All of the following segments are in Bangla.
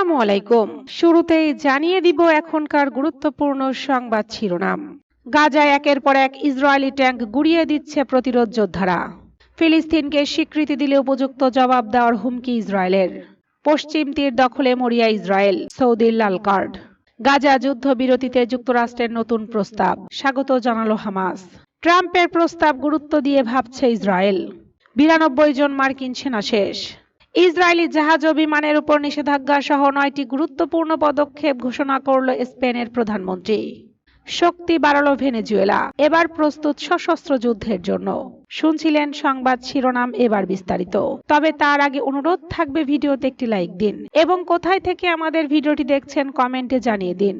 আসসালামু আলাইকুম। শুরুতেই জানিয়ে দিব এখনকার গুরুত্বপূর্ণ সংবাদ শিরোনাম। গাজায় একের পর এক ইসরায়েলি ট্যাঙ্ক গুড়িয়ে দিচ্ছে প্রতিরোধ যোদ্ধারা। ফিলিস্তিনকে স্বীকৃতি দিলে উপযুক্ত জবাব দেওয়ার হুমকি ইসরায়েলের। পশ্চিম তীর দখলে মরিয়া ইসরায়েল সৌদির লাল কার্ড। গাজা যুদ্ধবিরতিতে যুক্তরাষ্ট্রের নতুন প্রস্তাব, স্বাগত জানালো হামাস। ট্রাম্পের প্রস্তাব গুরুত্ব দিয়ে ভাবছে ইসরায়েল। বিরানব্বই জন মার্কিন সেনা শেষ। ইসরায়েলি জাহাজ ও বিমানের উপর নিষেধাজ্ঞা সহ নয়টি গুরুত্বপূর্ণ পদক্ষেপ ঘোষণা করল স্পেনের প্রধানমন্ত্রী। শক্তি বাড়ালো ভেনেজুয়েলা। এবার প্রস্তুত সশস্ত্র যুদ্ধের জন্য। শুনছিলেন সংবাদ শিরোনাম এবার বিস্তারিত। তবে তার আগে অনুরোধ থাকবে ভিডিওতে একটি লাইক দিন এবং কোথায় থেকে আমাদের ভিডিওটি দেখছেন কমেন্টে জানিয়ে দিন।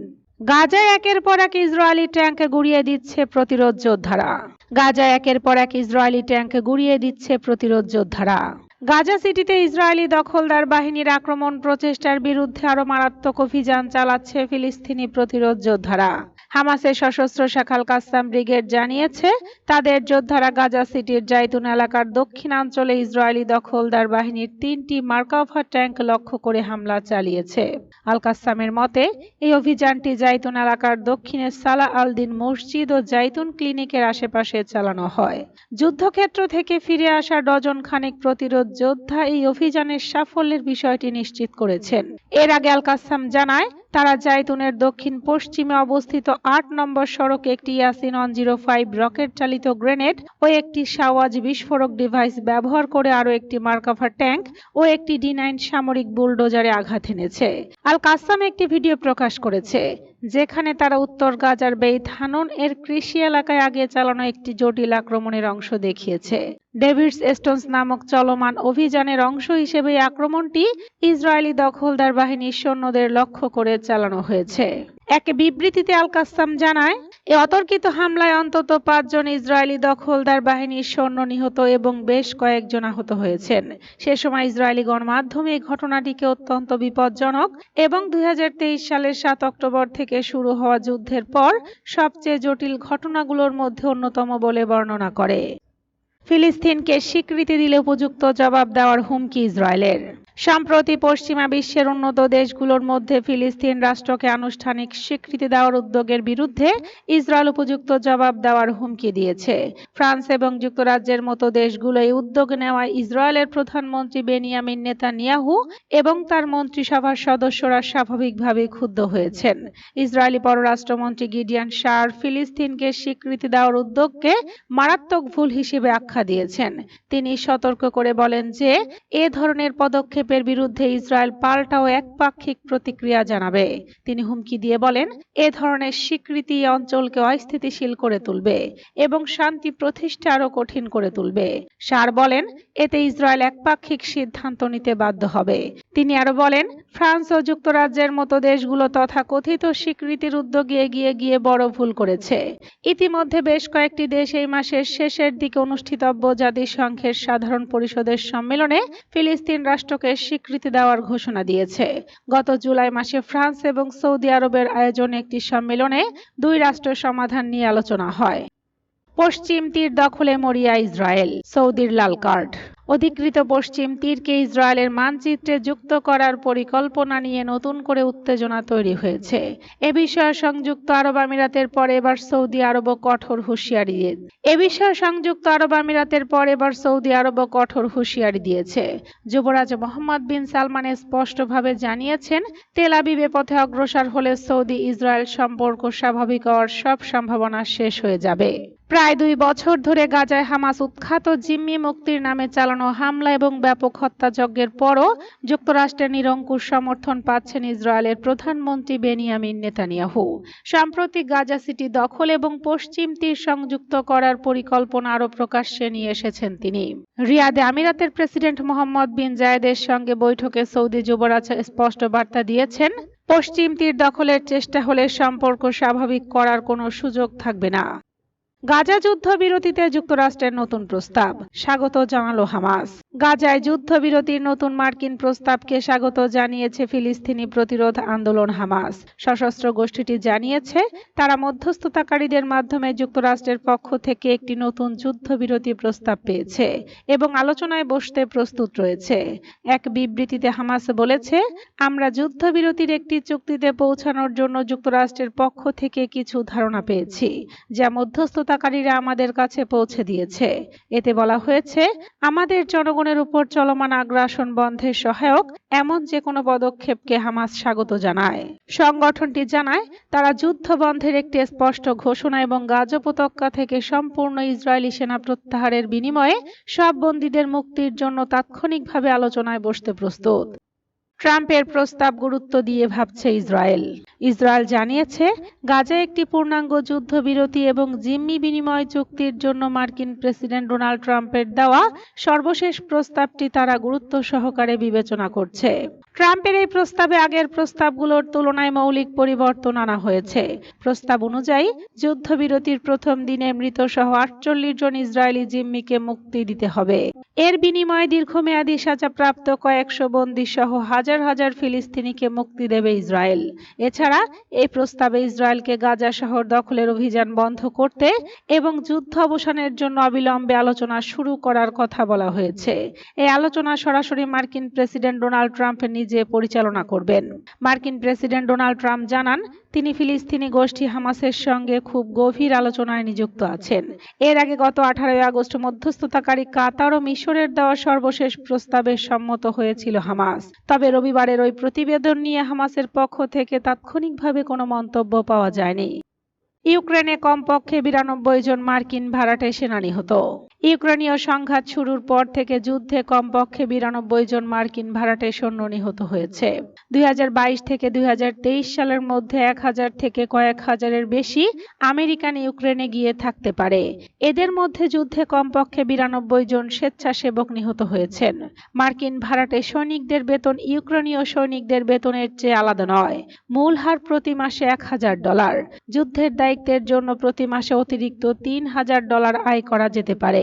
গাজায় একের পর এক ইসরায়েলি ট্যাঙ্ক গুড়িয়ে দিচ্ছে প্রতিরোধ যোদ্ধারা। গাজায় একের পর এক ইসরায়েলি ট্যাঙ্ক গুড়িয়ে দিচ্ছে প্রতিরোধ যোদ্ধারা। গাজা সিটিতে ইসরায়েলি দখলদার বাহিনীর আক্রমণ প্রচেষ্টার বিরুদ্ধে আরও মারাত্মক অভিযান চালাচ্ছে ফিলিস্তিনি প্রতিরোধ যোদ্ধারা। হামাসের সশস্ত্র শাখাল কাসসাম ব্রিগেড জানিয়েছে, তাদের যোদ্ধারা গাজা সিটির জাইতুন এলাকার দক্ষিণাঞ্চলে ইসরায়েলি দখলদার বাহিনীর তিনটি মার্কাভা ট্যাঙ্ক লক্ষ্য করে হামলা চালিয়েছে। আল কাসসামের মতে, এই অভিযানটি জাইতুন এলাকার দক্ষিণে সালা আল দিন মসজিদ ও জাইতুন ক্লিনিকের আশেপাশে চালানো হয়। যুদ্ধক্ষেত্র থেকে ফিরে আসা ডজন খানেক প্রতিরোধ যোদ্ধা এই অভিযানের সাফল্যের বিষয়টি নিশ্চিত করেছেন। এর আগে আল কাসসাম জানায় তারা জায়তুনের দক্ষিণ পশ্চিমে অবস্থিত আট নম্বর সড়কে একটি Yasin on zero five rocket চালিত গ্রেনেড ও একটি সাওয়াজ বিস্ফোরক ডিভাইস ব্যবহার করে আরও একটি মার্কাফার ট্যাঙ্ক ও একটি ডি নাইন সামরিক বুলডোজারে আঘাত এনেছে। আল কাসাম একটি ভিডিও প্রকাশ করেছে। যেখানে তারা উত্তর গাজার বেইত হানুন এর কৃষি এলাকায় আগে চালানো একটি জটিল আক্রমণের অংশ দেখিয়েছে। ডেভিডস স্টোনস নামক চলমান অভিযানের অংশ হিসেবে আক্রমণটি ইসরায়েলি দখলদার বাহিনীর সৈন্যদের লক্ষ্য করে চালানো হয়েছে। এক বিবৃতিতে আল কাসাম জানায়, এ অতর্কিত হামলায় অন্তত পাঁচজন ইসরায়েলি দখলদার বাহিনীর সৈন্য নিহত এবং বেশ কয়েকজন আহত হয়েছেন। সে সময় ইসরায়েলি গণমাধ্যমে এই ঘটনাটিকে অত্যন্ত বিপজ্জনক এবং দুই হাজার তেইশ সালের সাত অক্টোবর থেকে শুরু হওয়া যুদ্ধের পর সবচেয়ে জটিল ঘটনাগুলোর মধ্যে অন্যতম বলে বর্ণনা করে। ফিলিস্তিনকে স্বীকৃতি দিলে উপযুক্ত জবাব দেওয়ার হুমকি ইসরায়েলের। সম্প্রতি পশ্চিমা বিশ্বের উন্নত দেশগুলোর মধ্যে ফিলিস্তিন রাষ্ট্রকে আনুষ্ঠানিক স্বীকৃতি দেওয়ার উদ্যোগের বিরুদ্ধে ইসরায়েল উপযুক্ত জবাব দেওয়ার হুমকি দিয়েছে। ফ্রান্স এবং যুক্তরাজ্যের মতো দেশগুলো এই উদ্যোগ নেওয়ায় ইসরায়েলের প্রধানমন্ত্রী বেনিয়ামিন নেতানিয়াহু এবং তার মন্ত্রিসভার সদস্যরা স্বাভাবিকভাবে ক্ষুব্ধ হয়েছেন। ইসরায়েলি পররাষ্ট্রমন্ত্রী গিডিয়ান শার ফিলিস্তিনকে স্বীকৃতি দেওয়ার উদ্যোগকে মারাত্মক ভুল হিসেবে আখ্যা দিয়েছেন। তিনি সতর্ক করে বলেন যে, এ ধরনের পদক্ষেপ হস্তক্ষেপের বিরুদ্ধে ইসরায়েল পাল্টাও একপাক্ষিক প্রতিক্রিয়া জানাবে। তিনি হুমকি দিয়ে বলেন, এ ধরনের স্বীকৃতি অঞ্চলকে অস্থিতিশীল করে তুলবে এবং শান্তি প্রতিষ্ঠা আরও কঠিন করে তুলবে। সার বলেন, এতে ইসরায়েল একপাক্ষিক সিদ্ধান্ত নিতে বাধ্য হবে। তিনি আরও বলেন, ফ্রান্স ও যুক্তরাজ্যের মতো দেশগুলো তথা কথিত স্বীকৃতির উদ্যোগে এগিয়ে গিয়ে বড় ভুল করেছে। ইতিমধ্যে বেশ কয়েকটি দেশ এই মাসের শেষের দিকে অনুষ্ঠিতব্য জাতিসংঘের সাধারণ পরিষদের সম্মেলনে ফিলিস্তিন রাষ্ট্রকে স্বীকৃতি দেওয়ার ঘোষণা দিয়েছে। গত জুলাই মাসে ফ্রান্স এবং সৌদি আরবের আয়োজনে একটি সম্মেলনে দুই রাষ্ট্র সমাধান নিয়ে আলোচনা হয়। পশ্চিম তীর দখলে মরিয়া ইসরায়েল, সৌদির লাল কার্ড। অধিকৃত পশ্চিম তীরকে ইসরায়েলের মানচিত্রে যুক্ত করার পরিকল্পনা নিয়ে নতুন করে উত্তেজনা তৈরি হয়েছে। এ বিষয়ে সংযুক্ত আরব আমিরাতের পর এবার সৌদি আরব কঠোর হুঁশিয়ারি এ বিষয়ে সংযুক্ত আরব আমিরাতের পর এবার সৌদি আরব কঠোর হুঁশিয়ারি দিয়েছে। যুবরাজ মোহাম্মদ বিন সালমান স্পষ্টভাবে জানিয়েছেন, তেল আবিবে পথে অগ্রসর হলে সৌদি ইসরায়েল সম্পর্ক স্বাভাবিক হওয়ার সব সম্ভাবনা শেষ হয়ে যাবে। প্রায় দুই বছর ধরে গাজায় হামাস উৎখাত জিম্মি মুক্তির নামে চালানো হামলা এবং ব্যাপক হত্যাযজ্ঞের পরও যুক্তরাষ্ট্রের নিরঙ্কুশ সমর্থন পাচ্ছেন ইসরায়েলের প্রধানমন্ত্রী বেনিয়ামিন নেতানিয়াহু। সাম্প্রতিক গাজা সিটি দখল এবং পশ্চিম তীর সংযুক্ত করার পরিকল্পনা আরও প্রকাশ্যে নিয়ে এসেছেন তিনি। রিয়াদে আমিরাতের প্রেসিডেন্ট মোহাম্মদ বিন জায়েদের সঙ্গে বৈঠকে সৌদি যুবরাজ স্পষ্ট বার্তা দিয়েছেন, পশ্চিম তীর দখলের চেষ্টা হলে সম্পর্ক স্বাভাবিক করার কোনো সুযোগ থাকবে না। গাজা যুদ্ধবিরতিতে যুক্তরাষ্ট্রের নতুন প্রস্তাব। স্বাগত জানালো হামাস। গাজায় যুদ্ধবিরতির নতুন মার্কিন প্রস্তাবকে স্বাগত জানিয়েছে ফিলিস্তিনি প্রতিরোধ আন্দোলন হামাস। সশস্ত্র গোষ্ঠীটি জানিয়েছে, তারা মধ্যস্থতাকারীদের মাধ্যমে যুক্তরাষ্ট্রের পক্ষ থেকে একটি নতুন যুদ্ধবিরতি প্রস্তাব পেয়েছে এবং আলোচনায় বসতে প্রস্তুত রয়েছে। এক বিবৃতিতে হামাস বলেছে, আমরা যুদ্ধবিরতির একটি চুক্তিতে পৌঁছানোর জন্য যুক্তরাষ্ট্রের পক্ষ থেকে কিছু ধারণা পেয়েছি, যা মধ্যস্থতাকারীরা আমাদের কাছে পৌঁছে দিয়েছে। এতে বলা হয়েছে, আমাদের জনগণের উপর চলমান আগ্রাসন বন্ধে সহায়ক এমন যে কোনো পদক্ষেপকে হামাস স্বাগত জানায়। সংগঠনটি জানায়, তারা যুদ্ধ বন্ধের একটি স্পষ্ট ঘোষণা এবং গাজা উপত্যকা থেকে সম্পূর্ণ ইসরায়েলি সেনা প্রত্যাহারের বিনিময়ে সব বন্দীদের মুক্তির জন্য তাৎক্ষণিকভাবে আলোচনায় বসতে প্রস্তুত। ট্রাম্পের প্রস্তাব গুরুত্ব দিয়ে ভাবছে ইসরায়েল। ইসরায়েল জানিয়েছে, গাজা একটি পূর্ণাঙ্গ যুদ্ধবিরতি এবং জিম্মি বিনিময় চুক্তির জন্য মার্কিন প্রেসিডেন্ট ডোনাল্ড ট্রাম্পের দেওয়া সর্বশেষ প্রস্তাবটি তারা গুরুত্ব সহকারে বিবেচনা করছে। ট্রাম্পের এই প্রস্তাবে আগের প্রস্তাবগুলোর তুলনায় মৌলিক পরিবর্তন আনা হয়েছে। প্রস্তাব অনুযায়ী, যুদ্ধবিরতির প্রথম দিনে মৃত সহ আটচল্লিশ জন ইসরায়েলি জিম্মিকে মুক্তি দিতে হবে। এর বিনিময়ে দীর্ঘমেয়াদী সাজাপ্রাপ্ত কয়েকশো বন্দী সহ হাজার হাজার হাজার ফিলিস্তিনিকে মুক্তি দেবে ইসরায়েল। এছাড়া এই প্রস্তাবে ইসরায়েলকে গাজা শহর দখলের অভিযান বন্ধ করতে এবং যুদ্ধ অবসানের জন্য অবিলম্বে আলোচনা শুরু করার কথা বলা হয়েছে। এই আলোচনা সরাসরি মার্কিন প্রেসিডেন্ট ডোনাল্ড ট্রাম্প নিজে পরিচালনা করবেন। মার্কিন প্রেসিডেন্ট ডোনাল্ড ট্রাম্প জানান, তিনি ফিলিস্তিনি গোষ্ঠী হামাসের সঙ্গে খুব গভীর আলোচনায় নিযুক্ত আছেন। এর আগে গত আঠারোই আগস্ট মধ্যস্থতাকারী কাতার ও মিশরের দেওয়া সর্বশেষ প্রস্তাবে সম্মত হয়েছিল হামাস। তবে রবিবারের ওই প্রতিবেদন নিয়ে হামাসের পক্ষ থেকে তাৎক্ষণিকভাবে কোনো মন্তব্য পাওয়া যায়নি। ইউক্রেনে কমপক্ষে বিরানব্বই জন মার্কিন ভাড়াটে সেনা নিহত ইউক্রেনীয় সংঘাত শুরুর পর থেকে যুদ্ধে কমপক্ষে বিরানব্বই জন মার্কিন ভাড়াটে সৈন্য নিহত হয়েছে। দুই থেকে দুই সালের মধ্যে এক হাজার থেকে কয়েক হাজারের বেশি আমেরিকান ইউক্রেনে গিয়ে থাকতে পারে। এদের মধ্যে যুদ্ধে কমপক্ষে বিরানব্বই জন স্বেচ্ছাসেবক নিহত হয়েছেন। মার্কিন ভাড়াটে সৈনিকদের বেতন ইউক্রেনীয় সৈনিকদের বেতনের চেয়ে আলাদা নয়। মূল হার প্রতি মাসে এক হাজার ডলার। যুদ্ধের দায়িত্বের জন্য প্রতি মাসে অতিরিক্ত তিন হাজার ডলার আয় করা যেতে পারে।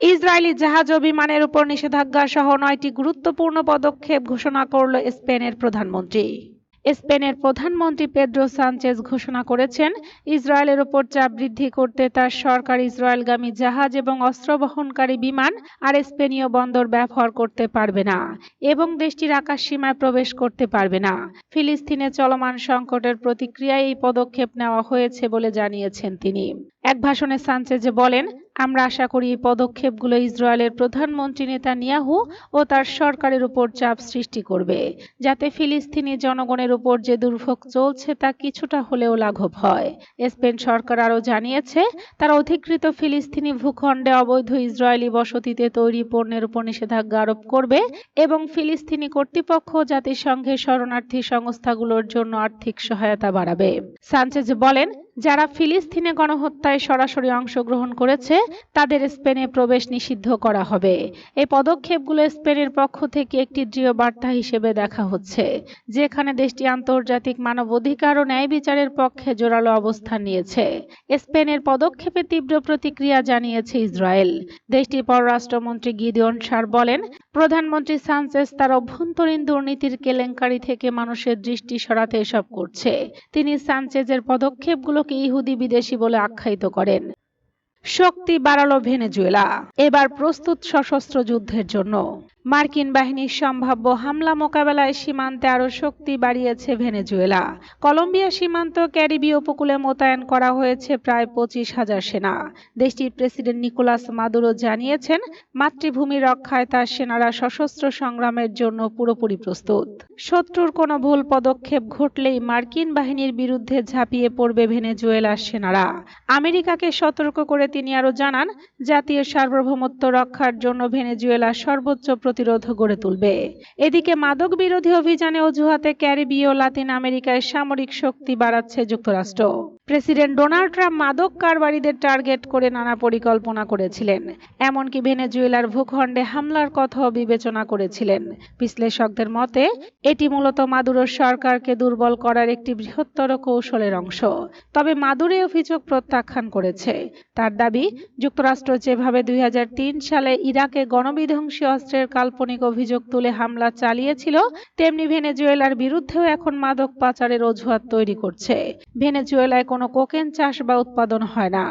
ইসরায়েলি জাহাজ ও বিমানের উপর নিষেধাজ্ঞা সহ নয়টি গুরুত্বপূর্ণ পদক্ষেপ ঘোষণা করল স্পেনের প্রধানমন্ত্রী। স্পেনের প্রধানমন্ত্রী পেদ্রো সানচেজ ঘোষণা করেছেন, ইসরায়েলের ওপর চাপ বৃদ্ধি করতে তার সরকার ইসরায়েলগামী জাহাজ এবং অস্ত্র বহনকারী বিমান আর স্পেনীয় বন্দর ব্যবহার করতে পারবে না এবং দেশটির আকাশ সীমায় প্রবেশ করতে পারবে না। ফিলিস্তিনে চলমান সংকটের প্রতিক্রিয়ায় এই পদক্ষেপ নেওয়া হয়েছে বলে জানিয়েছেন তিনি। এক ভাষণে সানচেজে বলেন আমরা আশা করি এই পদক্ষেপগুলো ইসরায়েলের প্রধানমন্ত্রী নেতানিয়াহু ও তার সরকারের উপর চাপ সৃষ্টি করবে, যাতে ফিলিস্তিনি জনগণের উপর যে দুর্ভোগ চলছে তা কিছুটা হলেও লাঘব হয়। স্পেন সরকার আরও জানিয়েছে, তারা অধিকৃত ফিলিস্তিনি ভূখণ্ডে অবৈধ ইসরায়েলি বসতিতে তৈরি পণ্যের উপর নিষেধাজ্ঞা আরোপ করবে এবং ফিলিস্তিনি কর্তৃপক্ষ জাতিসংঘের শরণার্থী সংস্থাগুলোর জন্য আর্থিক সহায়তা বাড়াবে। সানচেজ বলেন যারা ফিলিস্তিনে গণহত্যায় সরাসরি অংশগ্রহণ করেছে, তাদের স্পেনে প্রবেশ নিষিদ্ধ করা হবে। এই পদক্ষেপগুলো স্পেনের পক্ষ থেকে একটি দৃঢ় বার্তা হিসেবে দেখা হচ্ছে, যেখানে দেশটি আন্তর্জাতিক মানবাধিকার ও ন্যায় বিচারের পক্ষে জোরালো অবস্থান নিয়েছে। স্পেনের পদক্ষেপে তীব্র প্রতিক্রিয়া জানিয়েছে ইসরায়েল। দেশটির পররাষ্ট্রমন্ত্রী গিদিয়ন সার বলেন, প্রধানমন্ত্রী সানচেস তার অভ্যন্তরীণ দুর্নীতির কেলেঙ্কারি থেকে মানুষের দৃষ্টি সরাতে এসব করছে। তিনি সানচেজের পদক্ষেপগুলোকে ইহুদি বিদেশি বলে আখ্যায়িত করেন। শক্তি বাড়ালো ভেনেজুয়েলা। এবার প্রস্তুত সশস্ত্র যুদ্ধের জন্য। মার্কিন বাহিনীর সম্ভাব্য হামলা মোকাবেলায় সীমান্তে আরও শক্তি বাড়িয়েছে ভেনেজুয়েলা। কলম্বিয়া সীমান্ত ক্যারিবীয় উপকূলে মোতায়েন করা হয়েছে প্রায় পঁচিশ হাজার সেনা। দেশটির প্রেসিডেন্ট নিকোলাস মাদুরো জানিয়েছেন, মাতৃভূমি রক্ষায় তার সেনারা সশস্ত্র সংগ্রামের জন্য পুরোপুরি প্রস্তুত। শত্রুর কোনো ভুল পদক্ষেপ ঘটলেই মার্কিন বাহিনীর বিরুদ্ধে ঝাঁপিয়ে পড়বে ভেনেজুয়েলার সেনারা। আমেরিকাকে সতর্ক করে তিনি আরও জানান, জাতীয় সার্বভৌমত্ব রক্ষার জন্য ভেনেজুয়েলা সর্বোচ্চ প্রতিরোধ গড়ে তুলবে। এদিকে মাদক বিরোধী অভিযানে অজুহাতে ক্যারিবীয় লাতিন আমেরিকায় সামরিক শক্তি বাড়াচ্ছে যুক্তরাষ্ট্র। প্রেসিডেন্ট ডোনাল্ড ট্রাম্প মাদক কারবারিদের টার্গেট করে নানা পরিকল্পনা করেছিলেন। এমনকি ভেনেজুয়েলার ভূখণ্ডে হামলার কথাও বিবেচনা করেছিলেন। বিশ্লেষকদের মতে, এটি মূলত মাদুরোর সরকারকে দুর্বল করার একটি বৃহত্তর কৌশলের অংশ। তবে মাদুরে অভিযোগ প্রত্যাখ্যান করেছে। তার দাবি, যুক্তরাষ্ট্র যেভাবে দুই হাজার তিন সালে ইরাকে গণবিধ্বংসী অস্ত্রের কাল্পনিক অভিযোগ তুলে হামলা চালিয়েছিল, তেমনি ভেনেজুয়েলার বিরুদ্ধেও এখন মাদক পাচারের অজুহাত তৈরি করছে। ভেনেজুয়েলায় কোনো কোকেন চাষ বা উৎপাদন হয় না।